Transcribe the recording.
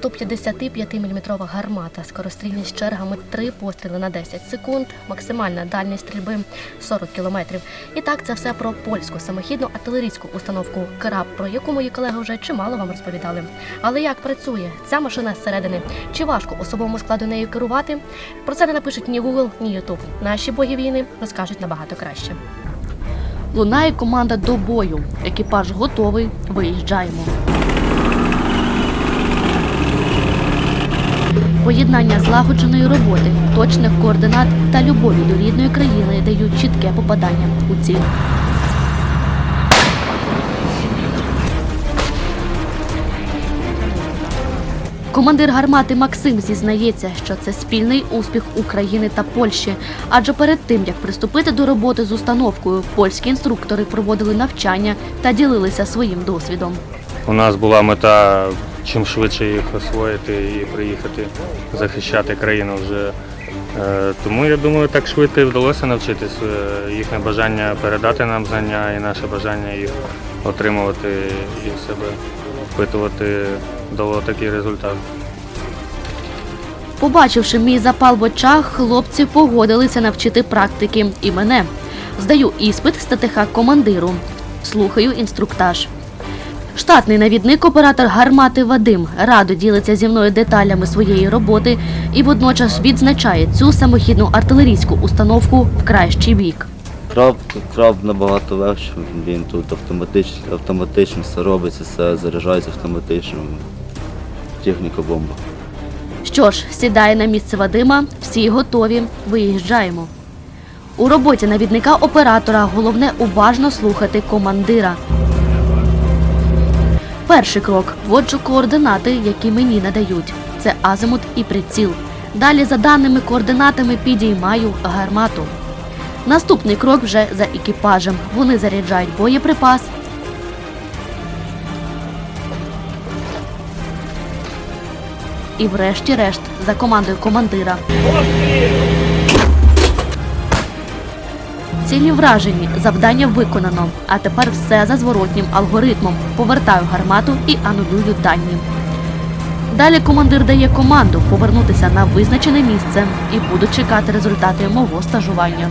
155-мм гармата, скорострільність чергами 3 постріли на 10 секунд, максимальна дальність стрільби 40 км. І так це все про польську самохідну артилерійську установку КРАБ, про яку мої колеги вже чимало вам розповідали. Але як працює ця машина зсередини? Чи важко особовому складу нею керувати? Про це не напишуть ні Google, ні YouTube. Наші боги війни розкажуть набагато краще. Лунає команда до бою. Екіпаж готовий. Виїжджаємо. Поєднання злагодженої роботи, точних координат та любові до рідної країни дають чітке попадання у ціль. Командир гармати Максим зізнається, що це спільний успіх України та Польщі. Адже перед тим як приступити до роботи з установкою, польські інструктори проводили навчання та ділилися своїм досвідом. У нас була мета чим швидше їх освоїти і приїхати захищати країну вже. Е, Тому я думаю, так швидко і вдалося навчитись. Е, Їхнє бажання передати нам знання і наше бажання їх отримувати і в себе впитувати дало такий результат. Побачивши мій запал в очах, хлопці погодилися навчити практики і мене. Здаю іспит ТТХ командиру. Слухаю інструктаж. Штатний навідник оператор гармати Вадим радо ділиться зі мною деталями своєї роботи і водночас відзначає цю самохідну артилерійську установку в кращий бік. Краб, краб набагато легше, він тут автоматично, автоматично все робиться, все заряджається автоматично. Техніка бомба. Що ж, сідає на місце Вадима, всі готові, виїжджаємо. У роботі навідника оператора головне уважно слухати командира. Перший крок вводжу координати, які мені надають. Це азимут і приціл. Далі за даними координатами підіймаю гармату. Наступний крок вже за екіпажем. Вони заряджають боєприпас. І врешті-решт за командою командира. Цілі вражені, завдання виконано. А тепер все за зворотнім алгоритмом. Повертаю гармату і анулюю дані. Далі командир дає команду повернутися на визначене місце і буду чекати результати мого стажування.